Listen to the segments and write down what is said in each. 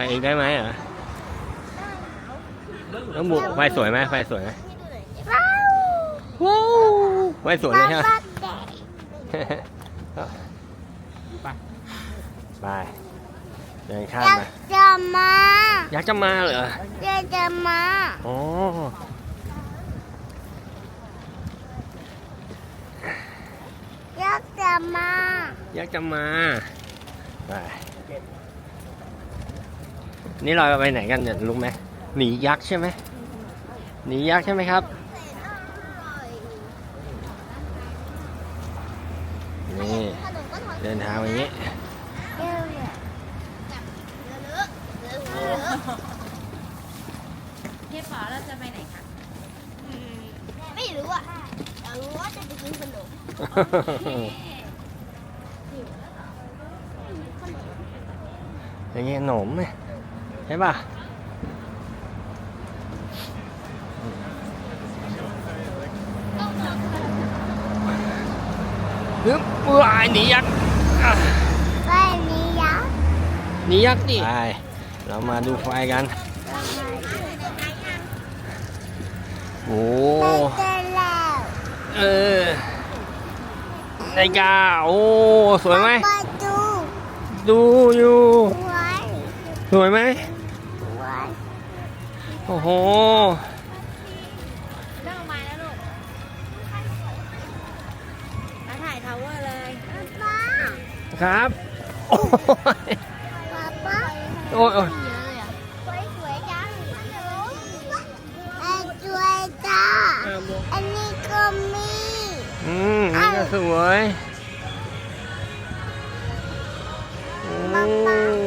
ถ่ายเองได้ไหมอะน้องบุไฟสวยไหมไฟสวยไหมว้าวว้าวไฟสวยเลยใช่ไหมบ้าแดงไปไปเดินข้ามอยากมาจะมาอยากจะมาเหรออยากจะมาอ๋ออยากจะมาอยากจะมาไป นี่เราไปไหนกันเนี่ยรู้ไหมหนียักษ์ใช่ไหมหนียักษ์ใช่ไหมครับนี่เดินทางอย่างนี้เร็วเลยเทพป๋อเราจะไปไหนคะไม่รู้อะแต่รู้ว่าจะไปกินขนมอย่างนี้ยขนมไหม ใช่ป่ะฮึบว้ายหนียักษ์อะไปนี้ยักษ์หนียักษ์ดิไปเรามาดูไฟกัน โอ้ไปเจอแล้วเออนาฬิกาโอ้ สวยไหมประตูดูอยู่ไว้สวยไหมไว้ โอ้โหเริ่มมาแล้วลูกมาถ่ายทาวเวอร์เลยป้าครับ โอ้ยป้าป้าโอ้ยโอ้ยสวยสวยจังอันสวยจ้าอันนี้ก็มีอืมนี่ก็สวย โอ้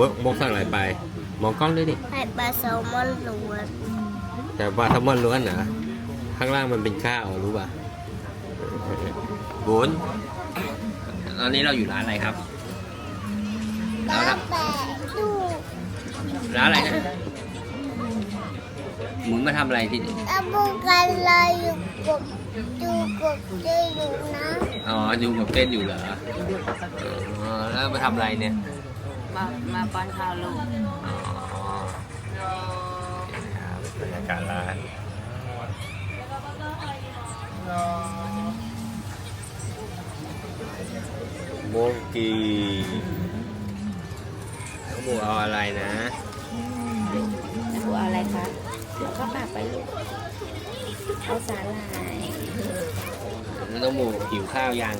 บกบกสั่งอะไรไป มองกล้องด้วยดิไข่ปลาแซลมอนล้วนแต่ปลาแซลมอนล้วนเหรอข้างล่างมันเป็นข้าวรู้ป่ะบุญตอนนี้เราอยู่ร้านอะไรครับป้าแปะดูร้านอะไรนะหมุนมาทำอะไรที่นี่ตะบูกันเลยอยู่กับดูกับเจอยู่นะ อ๋อดูกับเต้นอยู่เหรออ๋อแล้วมาทำอะไรเนี่ย มามาป้อนข้าวลูกอ๋อครับบรรยากาศร้านโบกีน้องบูเอาอะไรนะแล้วกูเอาอะไรคะแล้วก็ปากไปลูกเอาสาหร่ายน้องบูหิวข้าวยัง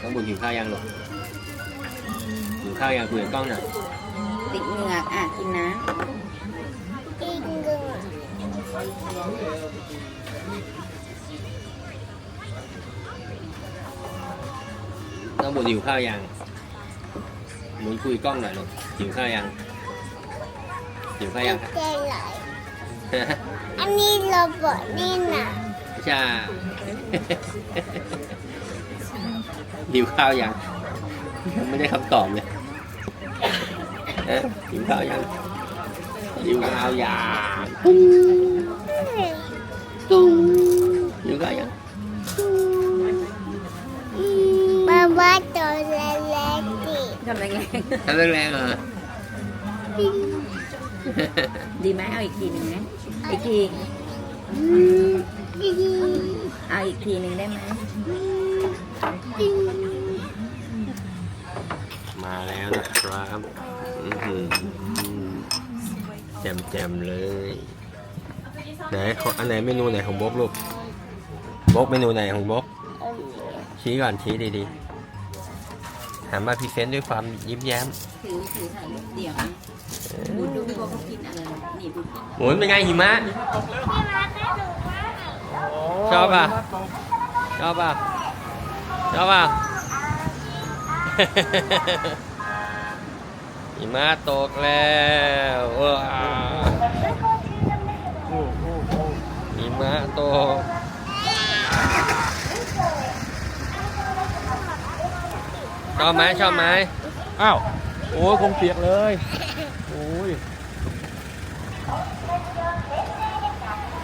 น้องบูหิวข้าวยังหรอ หิวข้าวยังคุยกับกล้องหน่อยติดเหงือกอะกินน้อิงเกอร์น้องบูหิวข้าวยังหมุนคุยกล้องหน่อยหรอกหิวข้าวยังหิวข้าวยังครับเจไหลอันนี้เราบอกนี่นะใช่หิวข้าวยังยังไม่ได้คำตอบเลย เอ๊ะหิวข้าวยังหิวข้าวยังตุ้งหิวข้าวยังมาว่าตัวเล็กๆสิำทำแรงทำแรงๆเหรอๆดีไหมเอาอีกทีหนึ่งไหมอีกทีเอาอีกทีหนึ่งได้ไหมมาแล้วนะครับ อื้อหือแจ่มๆเลย ไหนขออันไหนเมนูไหนของบ๊อบลูกบ๊อบเมนูไหนของบ๊อบชี้ก่อนชี้ดีๆหันมาพรีเซนต์ด้วยความยิ้มแย้มถือถือถ่ายรูปเดี่ยวนะดูดูพี่บอกเขากินอะไรนี่ดูกินหมุนเป็นไงหิมะชอบป่ะชอบป่ะชอบป่ะ หิมะตกแล้วหิมะตกชอบไหมชอบไหมอ้าวโอ้ยคงเปียกเลยโอ้ย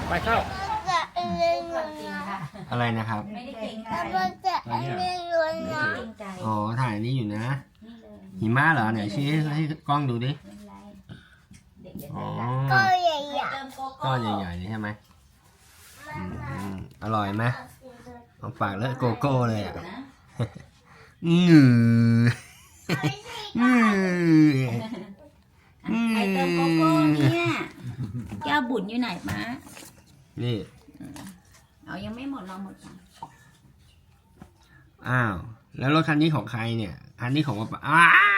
ไปเข้าอะไรนะครับถ้เก่งใจไม่ได้เก่งใอ๋อถ่ายนี่อยู่นะ หิมะเหรอไหนชี้ให้ให้กล้องดูดิไม่เป็นไรเด็กๆอ๋อ ก็ใหญ่เติมโกโก้ก้อนใหญ่ๆนี่ใช่ไหมอืมอร่อยไหมเอาปากเลอะโกโก้เลยอะนะอืออือใครเติมโกโก้เนี่ยแก้วบุญอยู่ไหนมะนี่ เอายังไม่หมดเราหมดก่อนอ้าว แล้วรถคันนี้ของใครเนี่ย คันนี้ของป้าอ้าย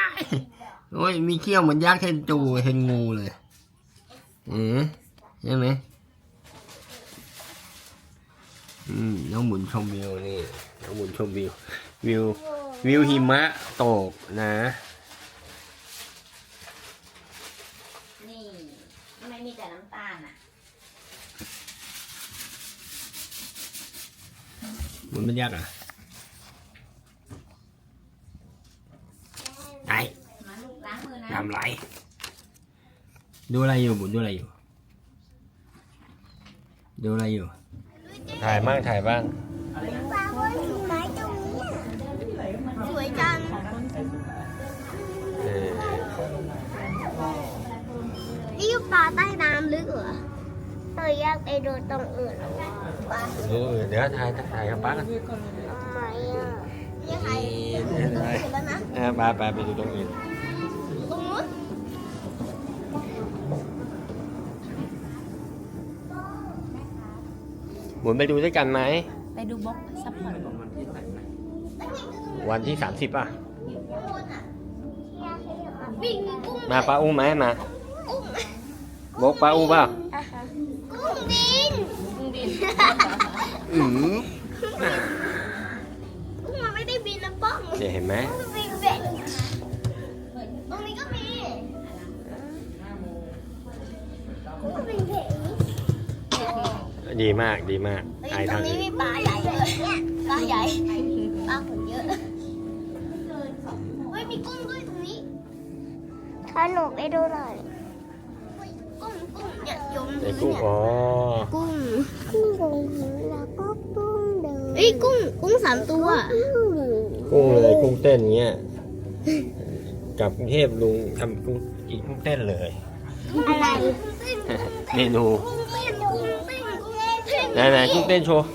โอ้ยมีเขี้ยวเหมือนยักษ์เทนจูเทนงูเลยเอ๋ใช่ไหมอืมน้องหมุนชมวิวนี่น้องหมุนชมวิว วิว วิวหิมะตกนะ นี่ทำไมมีแต่น้ำตาลอะหมุนเป็นยักษ์อะ ไอ้มาลูกล้างมือนะน้ำไหลดูอะไรอยู่หมุนดูอะไรอยู่ ดูอะไรอยู่ ถ่ายบ้างถ่ายบ้าง ปลาบนหิมะตรงนี้สวยจังเออนี่คือปลาใต้น้ำลึกเหรอเธออยากไปดูตรงอื่นเหรอปลาดูเดี๋ยวถ่ายถ่ายกับป้ากันทำไมอะ ยังไงเดี๋ยวถ่ายเห็นแล้วนะเออไปไปไปดูตรงอื่นตรงนู้นหมุนไปดูด้วยกันไหม ไปดูบล็อกซัพพอร์ตวันที่สามสิบอะ วิ่งมีกุ้งมาป้าอุ้มไหมมากุ้งบอกป้าอุ้มเปล่ากุ้งบินกุ้งบินอืม เดี๋ยวเห็นไหมกุ้งบินเบ็ดตรงนี้ก็มีกุ้งบินเบ็ดดีมากดีมากไอตรทางงนี้อื่นมีปลาใหญ่เลยเนี่ยปลาใหญ่ ปลาขนเยอะเฮ้ยมีกุ้งด้วยตรงนี้ถ้าหนูไปดูหน่อย กุ้งกุ้งเนี่ยยมไอกุ้งอ๋อกุ้งกุ้งลงพื้นแล้วก็กุ้งเดินเอ้ยกุ้งกุ้งสามตัว กุ้งเลุ้งเลยกุ้งเต้นเงี้ยกลับกรุงเทพลุงทำกุ้งกินกุ้งเต้นเลย อะไรเมนูกุ้งเต้นกุ้งเต้นกุ้งเต้นไหนไหนกุ้งเต้นโชว์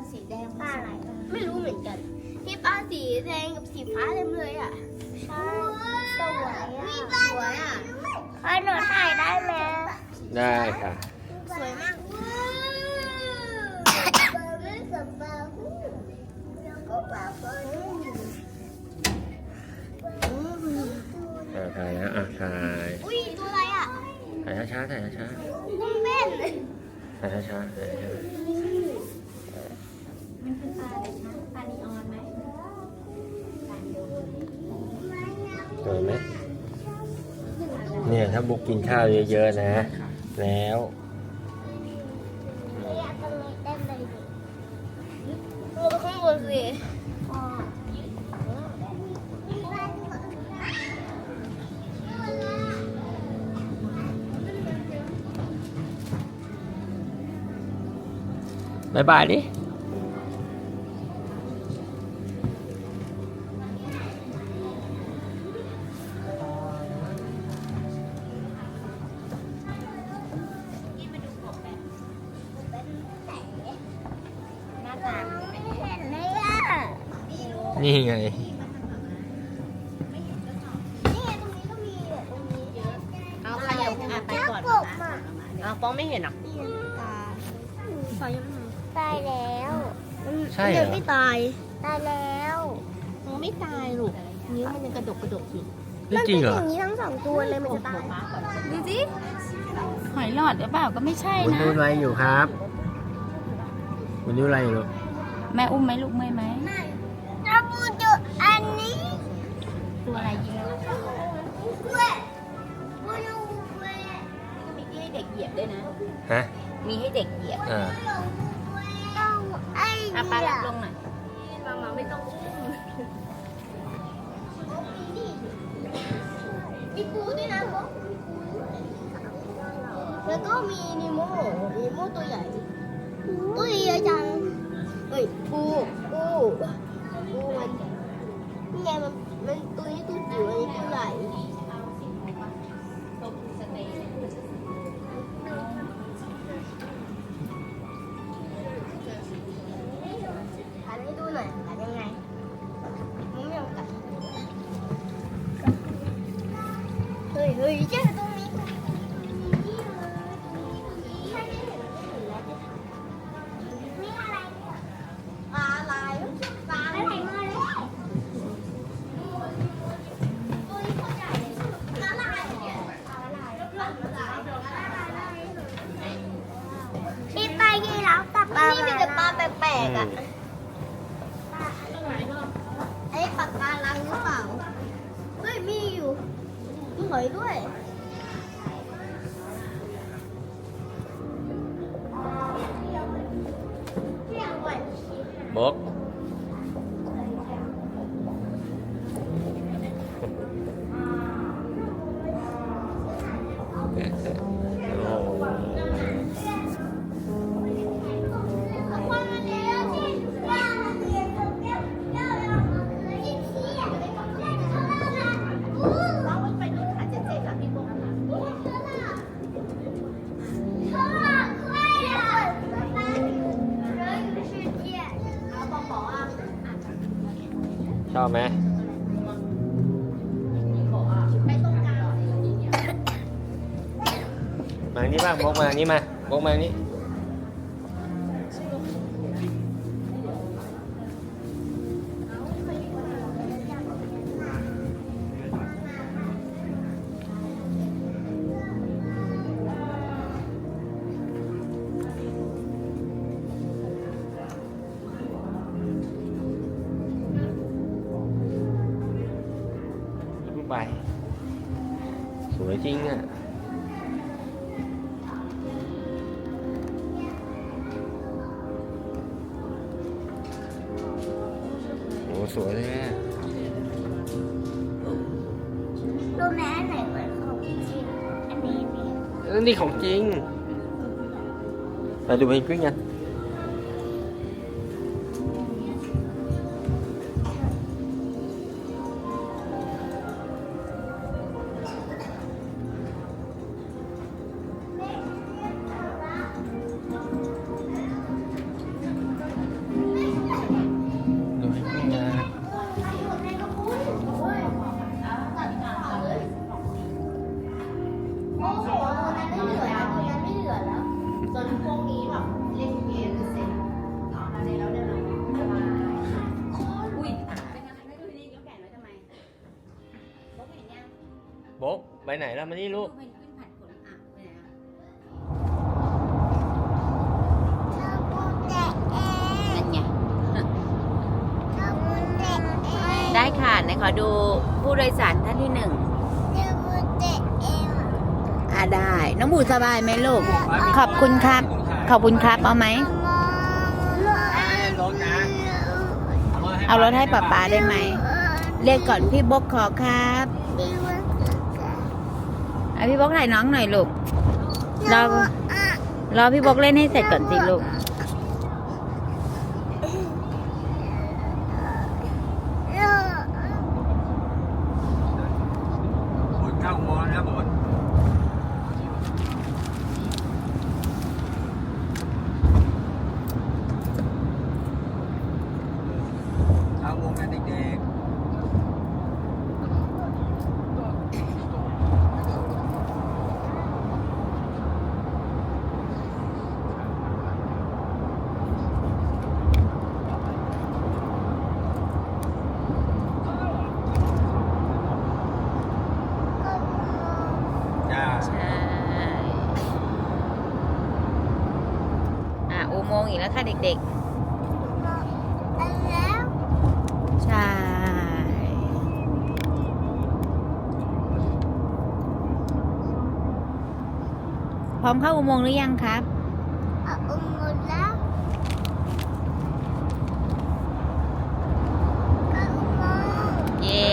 กับสีแดงปลาอะไร ไม่รู้เหมือนกัน ที่ปลาสีแดงกับสีฟ้าเต็มเลยอะใช่สวยอะสวยอะขอหนูถ่ายได้ไหมได้ค่ะ สวยมากว้าวเล่นกับปลาหูแล้วก็ปลาหูอ่าถ่ายแล้วอะถ่ายอุ้ยตัวอะไรอะถ่ายช้าๆถ่ายช้ากุ้งเต้นๆถ่ายช้าๆถ่ายช้ามันคือปลาอะไรคะปานีออนไหมๆสวยไหมเนี่ยถ้าบุกกินข้าวเยอะๆนะ แล้วเลยอะตรงนี้เต้นเลยดิลงข้างบนสิบายบายดิ ตัวเลยมันจะตายดูสิหอยหลอดหรือเปล่าก็ไม่ใช่คุณนะ ดูอะไรอยู่ครับดวันนี้อะไรลูกแม่อุ้มไหมลูกเมื่อยไหมเราพูดดูอันนี้ตัวอะไรยิงเว้ยพูดดูเว้ยมีให้เด็กเหยียบด้วยนะ ฮะมีให้เด็กเหยียบอ่าต้องไอ้อาปารับลงหน่อยมามาไม่ต้อง มีปูด้วยนะกูแล้วก็มีนิโมนิโมตัวใหญ่ตัวใหญ่จังเฮ้ยปูปูปูมันนี่ไงมันมันตัว เฮ้ อบไหมมานี่บ้างบกมานี่มาบกมานี่ จริงอะโอ้สวยเลยอะดูแม่อันไหนเหมือนของจริง อันนี้นี่เออนี่ของจริง ไปดูเพนกวินกัน ไปไหนแล้วมานี่ลูกเพนกวินผัดขนอะไปไหนอะนั่นไงได้ค่ะไหนขอดูผู้โดยสารท่านที่หนึ่งอ่าได้ น้องบูสบายไหมลูก ขอบคุณครับ ขอบคุณครับเอาไหมรถนะเอารถให้ป๊าป๊าได้ไหม เรียกก่อนพี่บกขอครับเอา พี่บกถ่ายน้องหน่อยลูกรอรอพี่บกเล่นให้เสร็จก่อนสิลูก บนเข้ามอนะบนเอาวงกันเด็ก แล้วค่ะเด็กอันแล้วๆใช่ พร้อมเข้าอุโมงค์หรือยังครับ เอาอุโมงค์แล้วเข้าอุโมงค์ เย้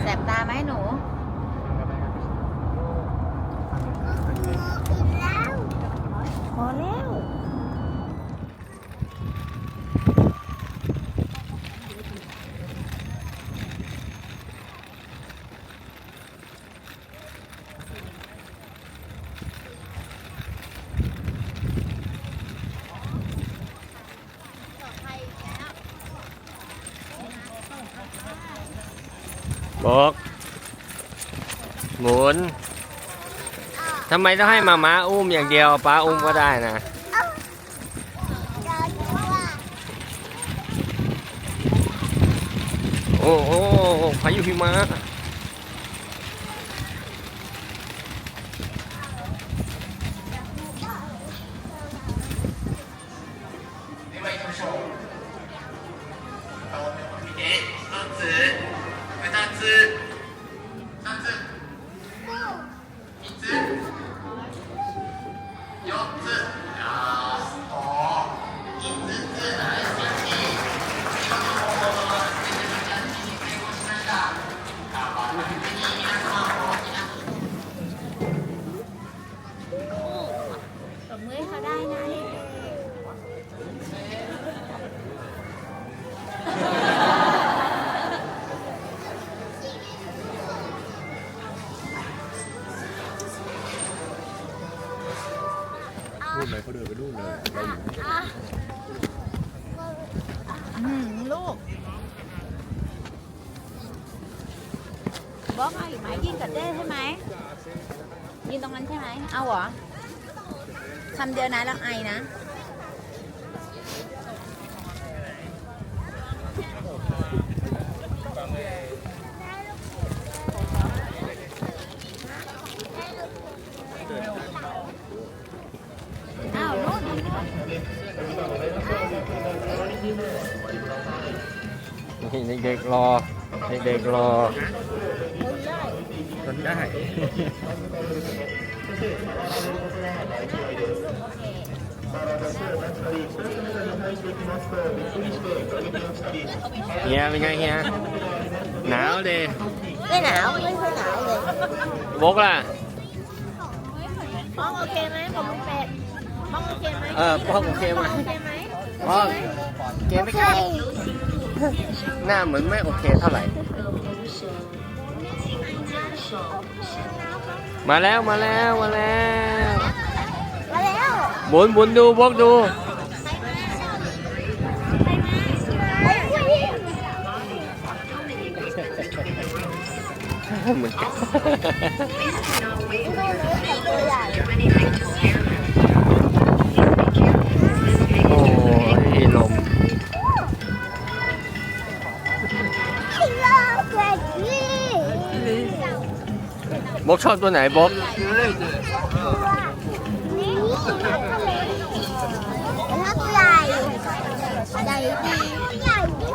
แสบตาไหมหนู อีกแล้ว พอแล้ว บอ กหมุนทำไมต้องให้มาม้าอุ้มอย่างเดียวป้าอุ้มก็ได้นะโอ้โอ้โหพายุหิมะ ยวนะแล้วไอนะอ้าวนู่นนู่นนี่เด็กๆรอ เด็กๆรอจนได้ เฮียเป็นไงเฮียหนาวดิไม่หนาวไม่ค่อยหนาวเลยบกล่ะป้องโอเคไหมผมลุงเป็ดป้องโอเคไหมเออพ่อโอเคไหมโอเคไหมพ่อเกมไม่ครับหน้าเหมือนไม่โอเคเท่าไหร่ มาแล้วมาแล้วมาแล้วมาแล้วหมุนหมุนดูบกดูไปคุยเหมือนกันตัวใหญ่โอ้ บกชอบตัวไหนบกนี่ถ้าตัวใหญ่ใหญ่ดีใหญ่ดี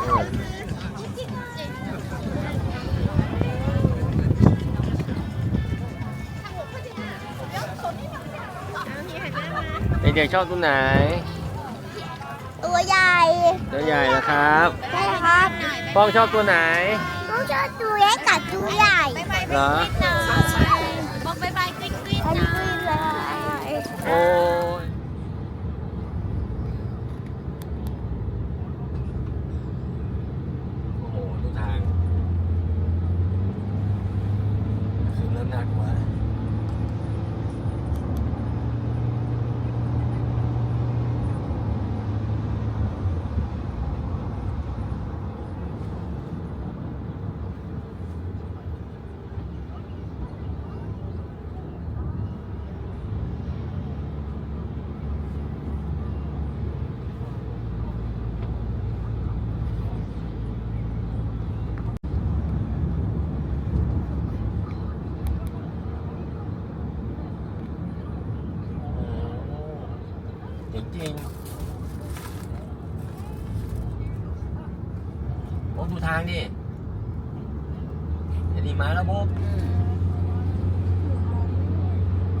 เด็กๆชอบตัวไหน ตัวใหญ่ ตัวใหญ่นะครับใช่ครับป้องชอบตัวไหนต้องชอบตัวเล็กกับตัวใหญ่เหรอ บอกบายบายกริ๊กกริ๊ก อัน นะ นี้เลย โอ้างดิไอ้นี่มาแล้วโบ๊กอืม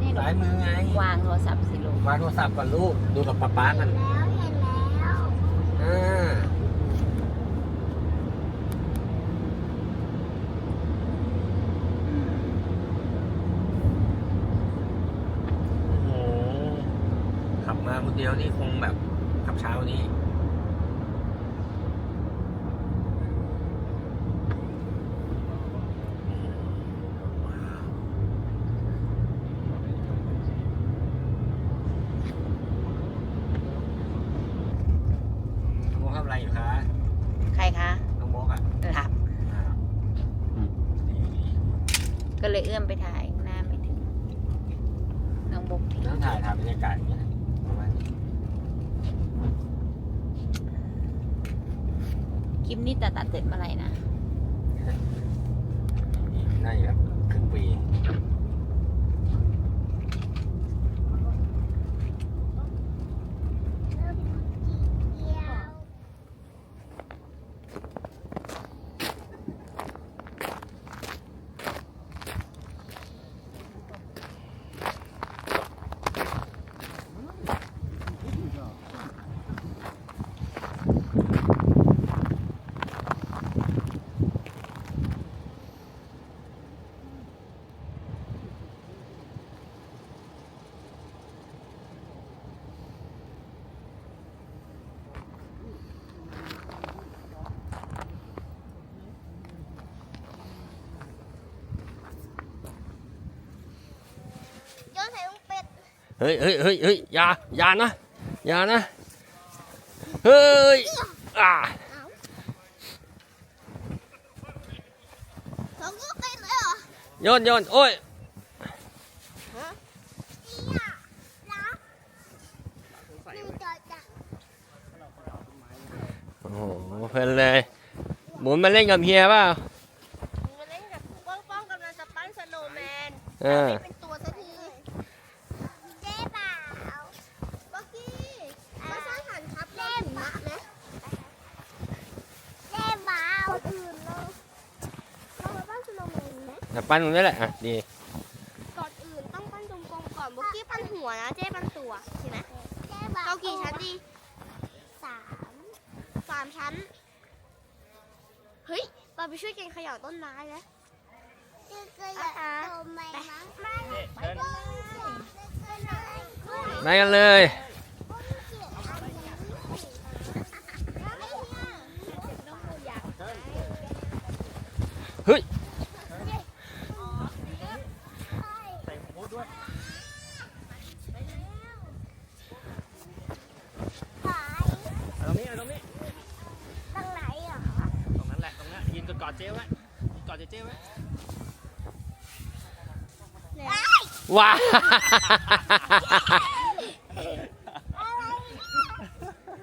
นี่หนูสายมือไง วางโทรศัพท์สิลูกวางโทรศัพท์ก่อนลูก ดูกับป๊าป๊ากัน แล้วเห็นแล้ว อ่าโอ้โหขับมาคนเดียวนี่คงแบบขับเช้านี้ น้องโมทำอะไรอยู่คะ ใครคะ น้องโมกอะ หลับ ดีดี ก็เลยเอื้อมไปถ่ายหน้าไม่ถึง น้องบก ต้องถ่ายทำบรรยากาศอย่างเงี้ยนะประมาณนี้ คลิปนี้ตัดตัดเสร็จเมื่อไหร่นะ น่าจะแบบครึ่งปี เดียว โยนใส่ลูกเป็ด เฮ้ยเฮ้ยเฮ้ยเฮ้ยอย่าอย่านะอย่านะ เฮ้ยอ่าสองลูกเป็ดเลยเหรอโยนโยนโอ้ยเนี่ยรักหนึ่งจอจ้ะโอ้โหเพลินเลยหมุนมาเล่นกับเฮียเปล่า มาเล่นกับป้องป้องกำลังจะปั้นสโนว์แมนเออ เป็นตัวสักทีเจ๊เปล่าบ็อกกี้มาสร้างฐานทัพเล่มนะไหมเจ๊เปล่าคนอื่นเราเรามาปั้นสโนว์แมนไหม แต่ ปั้นตรงนี้แหละอะดีก่อนอื่นต้องปั้นตรงกลมก่อนบ็อกกี้ปั้นหัวนะเจ๊ปั้นตัวเห็นไหมเรากี่ชั้นดีสามสามชั้น เฮ้ย เราไปช่วยกันเขย่าต้นไม้นะก็อยากโดนไหมมั้งไม่ไปเลยไปกันเลยเฮ้ย เอาตรงนี้เอาตรงนี้ ตรงไหนเหรอ ตรงนั้นแหละ ตรง นั้นยืนกอดๆเจ๊ไว้ยืนกอดเจ๊ไว้ว้า อะไร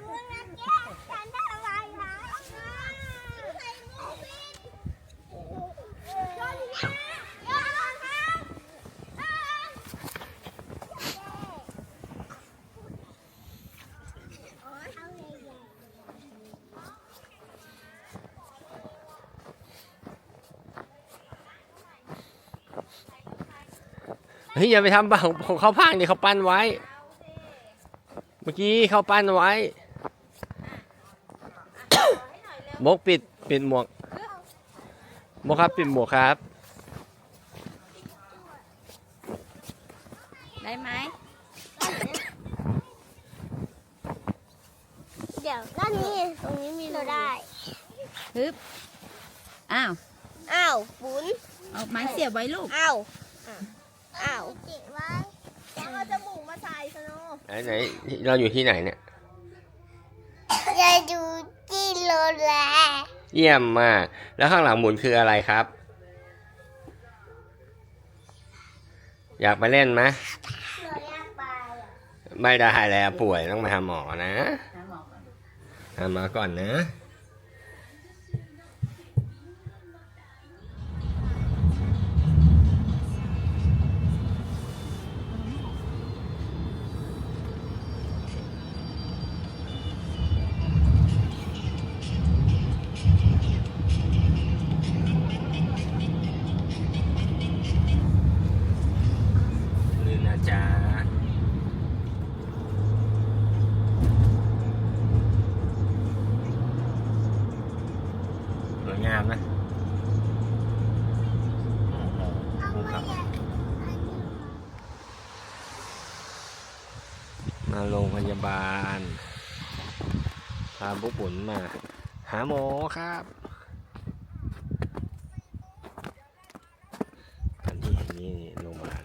มึงนะแกฉันได้อะไรนะใส่หมูปิ้งโยนนะโยนนะเอาใหญ่ๆ เฮ้ย อย่าไปทำบ้าของของเขาพังดิเขาปั้นไว้ เมื่อกี้เขาปั้นไว้มกปิดปิดหมวกมกครับปิดหมวกครับ ได้ไหม เดี๋ยวด้านนี้ตรงนี้มีเราได้ ฮึบ อ้าว อ้าว บุญเอาไม้เสียบไว้ลูก อ้าว อ้าวจิไว้ต้องเอาจมูกมาใส่สโนไหนไหนเราอยู่ที่ไหนเนี่ยยายดูที่โรแลเยี่ยมมาก แล้วข้างหลังหมุนคืออะไรครับ อยากไปเล่นไหมหนูอยากไปไม่ได้แล้วป่วยต้องไปหาหมอนะหาหมอก่อนนะ ครับอันที่เห็นนี่โรงพยาบาล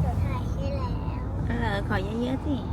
หนูถ่ายให้แล้ว เออข